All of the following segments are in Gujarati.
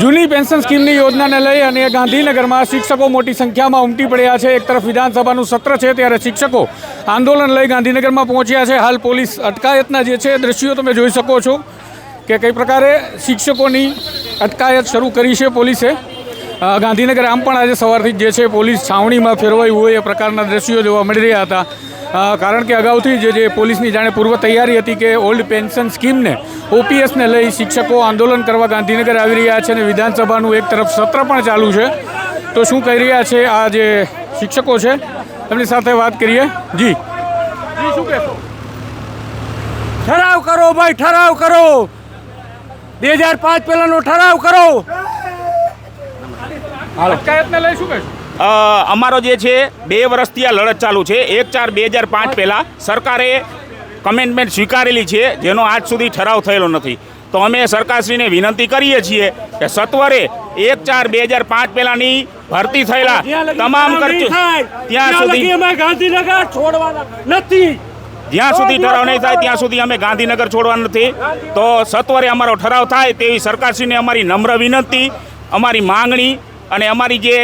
જૂની પેન્શન સ્કીમની યોજનાને લઈ અને ગાંધીનગરમાં શિક્ષકો મોટી સંખ્યામાં ઉમટી પડ્યા છે. એક તરફ વિધાનસભાનું સત્ર છે, ત્યારે શિક્ષકો આંદોલન લઈ ગાંધીનગરમાં પહોંચ્યા છે. હાલ પોલીસ અટકાયતના જે છે દ્રશ્યો તમે જોઈ શકો છો કે કઈ પ્રકારે શિક્ષકોની અટકાયત શરૂ કરી છે પોલીસે. ગાંધીનગર આમ પણ આજે સવારથી જ છે, પોલીસ છાવણીમાં ફેરવાયું હોય એ પ્રકારના દ્રશ્યો જોવા મળી રહ્યા હતા. કારણ કે અગાઉથી જ જે પોલીસની જાણે પૂર્વ તૈયારી હતી કે ઓલ્ડ પેન્શન સ્કીમને ઓપીએસને લઈ શિક્ષકો આંદોલન કરવા ગાંધીનગર આવી રહ્યા છે અને વિધાનસભાનું એક તરફ સત્ર પણ ચાલુ છે તો શું કહી રહ્યા છે આ જે શિક્ષકો છે? એમની સાથે વાત કરીએ. જી. જી શું કહેશો? ઠરાવ કરો ભાઈ ઠરાવ કરો. બે હજાર પાંચ પહેલાંનો ઠરાવ કરો. અટકાયતને લઈ શું કહેશો? અમારો જે છે બે વર્ષથી આ લડત ચાલુ છે. એક ચાર બે હજાર પાંચ પહેલાં સરકારે કમેન્ટમેન્ટ સ્વીકારેલી છે જેનો આજ સુધી ઠરાવ થયેલો નથી. તો અમે સરકારશ્રીને વિનંતી કરીએ છીએ કે સત્વરે એક ચાર બે હજાર પાંચ પહેલાંની ભરતી થયેલા તમામ ખર્ચ ત્યાં સુધી ગાંધીનગર છોડવાના નથી. જ્યાં સુધી ઠરાવ નહીં થાય ત્યાં સુધી અમે ગાંધીનગર છોડવાના નથી. તો સત્વરે અમારો ઠરાવ થાય તેવી સરકારશ્રીને અમારી નમ્ર વિનંતી અમારી માંગણી અને અમારી જે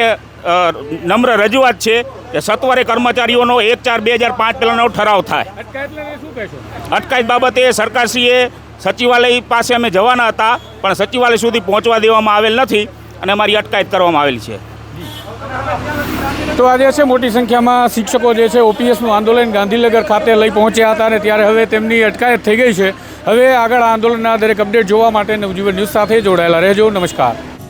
નમ્ર રજૂઆત છે કે સત્વરે કર્મચારીઓનો એક ચાર બે હજાર પાંચ પહેલાંનો ઠરાવ થાય. અટકાયત બાબતે સરકારશ્રીએ સચિવાલય પાસે અમે જવાના હતા પણ સચિવાલય સુધી પહોંચવા દેવામાં આવેલ નથી અને અમારી અટકાયત કરવામાં આવેલ છે. તો આજે છે મોટી સંખ્યામાં શિક્ષકો જે છે ઓપીએસનું આંદોલન ગાંધીનગર ખાતે લઈ પહોંચ્યા હતા અને ત્યારે હવે તેમની અટકાયત થઈ ગઈ છે. હવે આગળ આંદોલનના દરેક અપડેટ જોવા માટે નવજીવન ન્યૂઝ સાથે જોડાયેલા રહેજો. નમસ્કાર.